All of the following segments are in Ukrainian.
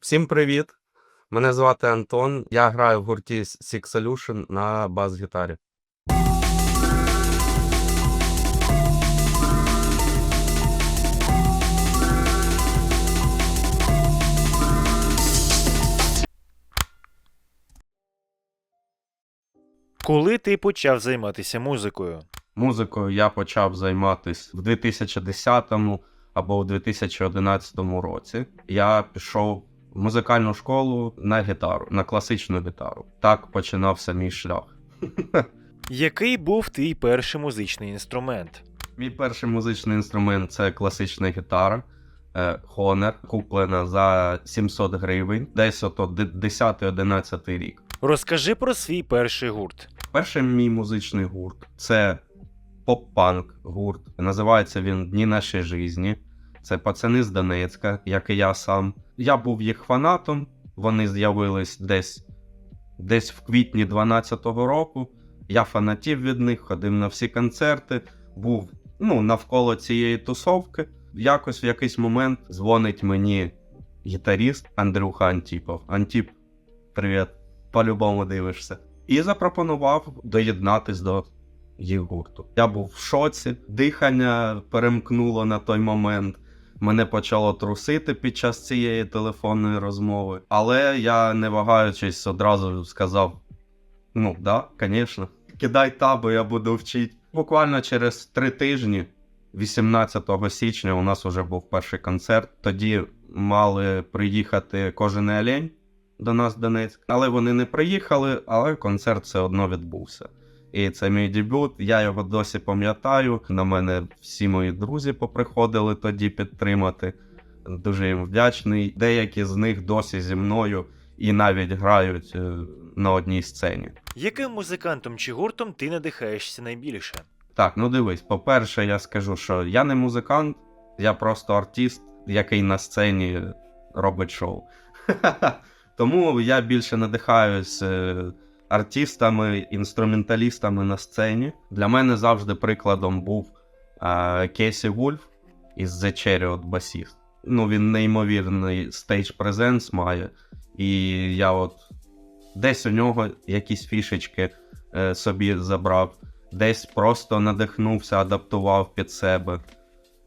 Всім привіт! Мене звати Антон. Я граю в гурті Six Solution на бас-гітарі. Коли ти почав займатися музикою? Музикою я почав займатися в 2010 або в 2011 році. Я пішов в музикальну школу на гітару, на класичну гітару. Так починався мій шлях. Який був твій перший музичний інструмент? Мій перший музичний інструмент це класична гітара. е, Honor, куплена за 700 гривень, десь ото 10-11 рік. Розкажи про свій перший гурт. Перший мій музичний гурт це поп-панк гурт. Називається він Дні нашої житті. Це пацани з Донецька, як і я сам. Я був їх фанатом. Вони з'явились десь, десь в квітні 12-го року. Я фанатів від них, ходив на всі концерти, був ну, навколо цієї тусовки. Якось в якийсь момент дзвонить мені гітаріст Андрюха Антіпов. Антіп, привіт, по-любому дивишся. І запропонував доєднатись до їх гурту. Я був в шоці, дихання перемкнуло на той момент. Мене почало трусити під час цієї телефонної розмови. Але я, не вагаючись, одразу сказав: ну, да, звісно, кидай табу, я буду вчити. Буквально через три тижні, 18 січня, у нас вже був перший концерт. Тоді мали приїхати кожен олень до нас в Донецьк. Але вони не приїхали, але концерт все одно відбувся. І це мій дебют. Я його досі пам'ятаю. На мене всі мої друзі поприходили тоді підтримати. Дуже їм вдячний. Деякі з них досі зі мною і навіть грають е, на одній сцені. Яким музикантом чи гуртом ти надихаєшся найбільше? Так, ну дивись, по-перше, я скажу, що я не музикант, я просто артист, який на сцені робить шоу. Тому я більше надихаюсь е, артистами, інструменталістами на сцені. Для мене завжди прикладом був е, Кейсі Вульф із The Chariot басіст. Ну, він неймовірний стейдж презенс має. І я от десь у нього якісь фішечки е, собі забрав десь просто надихнувся, адаптував під себе.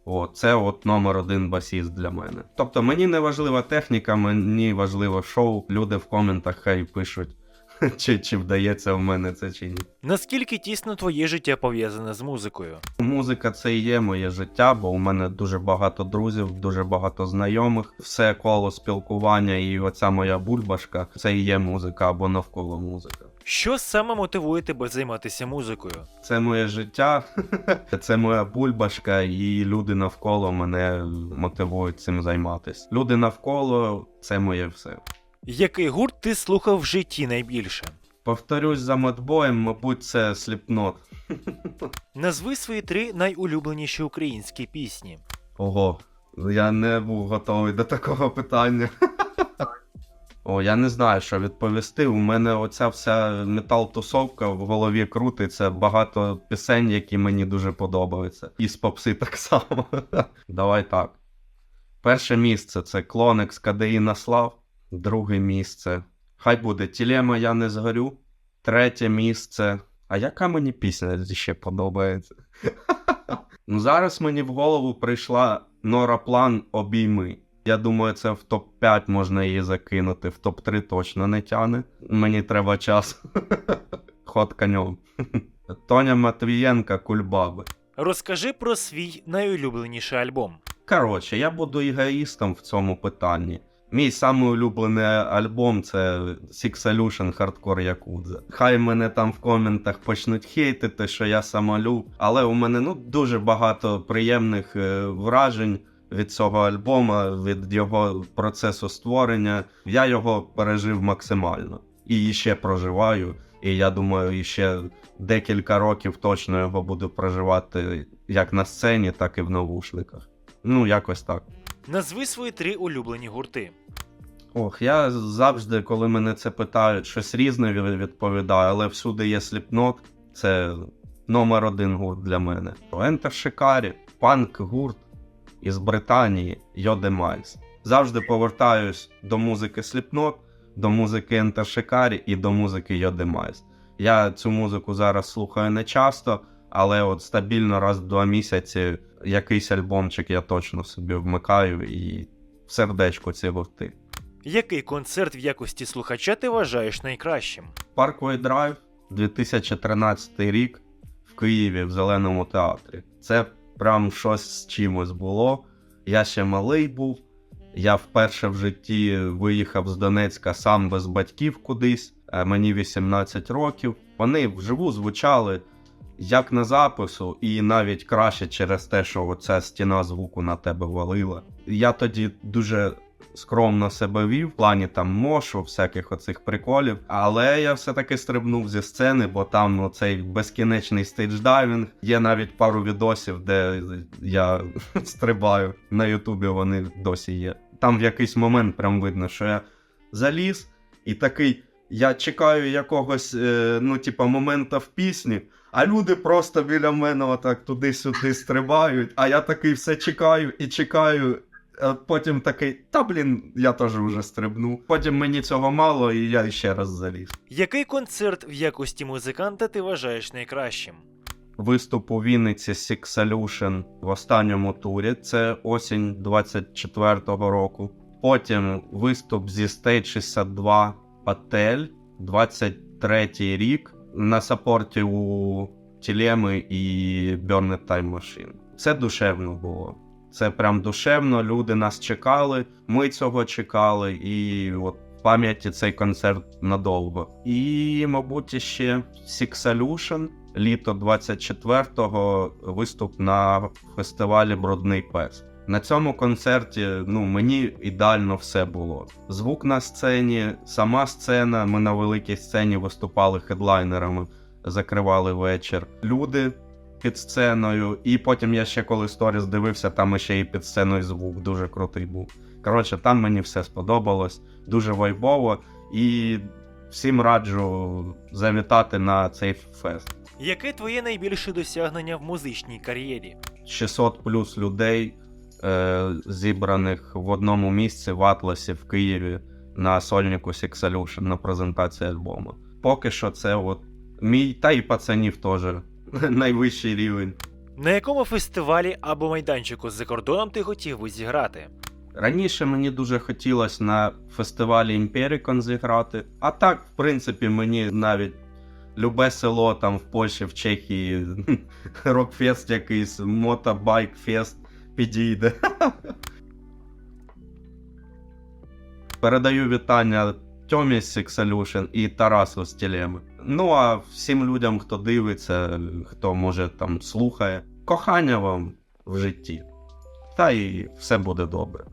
О, це от номер один басіст для мене. Тобто мені не важлива техніка, мені важливо шоу. Люди в коментах хай пишуть, чи, чи вдається в мене це чи ні. Наскільки тісно твоє життя пов'язане з музикою? Музика це і є моє життя, бо у мене дуже багато друзів, дуже багато знайомих. Все коло спілкування і оця моя бульбашка це і є музика або навколо музика. Що саме мотивує тебе займатися музикою? Це моє життя, це моя бульбашка, і люди навколо мене мотивують цим займатися. Люди навколо це моє все. Який гурт ти слухав в житті найбільше? Повторюсь за медбоєм, мабуть, це сліпнот. Назви свої три найулюбленіші українські пісні. Ого, я не був готовий до такого питання. О, я не знаю, що відповісти. У мене оця вся метал-тусовка в голові крутиться. Багато пісень, які мені дуже подобаються. І з попси так само. Давай так. Перше місце це Клоникс КДІ Наслав. Друге місце. Хай буде Тілема Я не згорю. Третє місце. А яка мені пісня ще подобається? Ну, зараз мені в голову прийшла Нора План обійми. Я думаю, це в топ-5 можна її закинути, в топ-3 точно не тяне. Мені треба час. Ход конем. Тоня Матвієнка Кульбаби. Розкажи про свій найулюбленіший альбом. Коротше, я буду егоїстом в цьому питанні. Мій самий улюблений альбом це Six Solution Hardcore Yakuza. Хай мене там в коментах почнуть хейтити, що я самолюб, але у мене ну дуже багато приємних е, вражень від цього альбома, від його процесу створення. Я його пережив максимально і ще проживаю. І я думаю, ще декілька років точно його буду проживати як на сцені, так і в навушниках. Ну, якось так. Назви свої три улюблені гурти. Ох, я завжди, коли мене це питають, щось різне відповідаю, але всюди є сліпнот. Це номер один гурт для мене. Enter Shikari, панк гурт із Британії Йоде Мальс. завжди повертаюсь до музики Slipknot, до музики Enter Shikari і до музики Yodemais. Я цю музику зараз слухаю не часто, але от стабільно раз в два місяці якийсь альбомчик я точно собі вмикаю і в сердечко ці гурти. Який концерт в якості слухача ти вважаєш найкращим? Parkway Drive 2013 рік в Києві в Зеленому театрі. Це прям щось з чимось було. Я ще малий був. Я вперше в житті виїхав з Донецька сам без батьків кудись. Е, Мені 18 років. Вони вживу звучали як на запису, і навіть краще через те, що ця стіна звуку на тебе валила. Я тоді дуже скромно себе вів в плані там мошу, всяких оцих приколів. Але я все-таки стрибнув зі сцени, бо там цей безкінечний стейдж-дайвінг. Є навіть пару відосів, де я стрибаю. На Ютубі вони досі є. Там в якийсь момент прям видно, що я заліз і такий. Я чекаю якогось, е, ну, типа, момента в пісні, а люди просто біля мене отак туди-сюди стрибають, а я такий все чекаю і чекаю. А потім такий, та блін, я теж вже стрибну. Потім мені цього мало, і я ще раз заліз. Який концерт в якості музиканта ти вважаєш найкращим? Виступ у Вінниці Six Solution в останньому турі, це осінь 24-го року. Потім виступ зі Stage 62 Патель, 23-й рік на сапорті у Тілеми і Burned Time Machine. Це душевно було. Це прям душевно. Люди нас чекали, ми цього чекали, і от в пам'яті цей концерт надовго. І, мабуть, ще Six Solution, літо 24-го виступ на фестивалі Брудний Пес. На цьому концерті ну, мені ідеально все було. Звук на сцені, сама сцена. Ми на великій сцені виступали хедлайнерами, закривали вечір. Люди під сценою, і потім я ще коли сторіс дивився, там ще і під сценою звук дуже крутий був. Коротше, там мені все сподобалось, дуже вайбово, і всім раджу завітати на цей фест. Яке твоє найбільше досягнення в музичній кар'єрі? 600 плюс людей, е, зібраних в одному місці в Атласі в Києві на сольнику Six Solution на презентації альбому. Поки що це от мій, та і пацанів теж найвищий рівень. На якому фестивалі або майданчику за кордоном ти хотів би зіграти? Раніше мені дуже хотілося на фестивалі Імперікон зіграти, а так, в принципі, мені навіть любе село там в Польщі, в Чехії, рокфест якийсь, мотобайк-фест підійде. Передаю вітання Тьомі Six і Тарасу з Тілеми. Ну а всім людям, хто дивиться, хто може там слухає, кохання вам в житті. Та і все буде добре.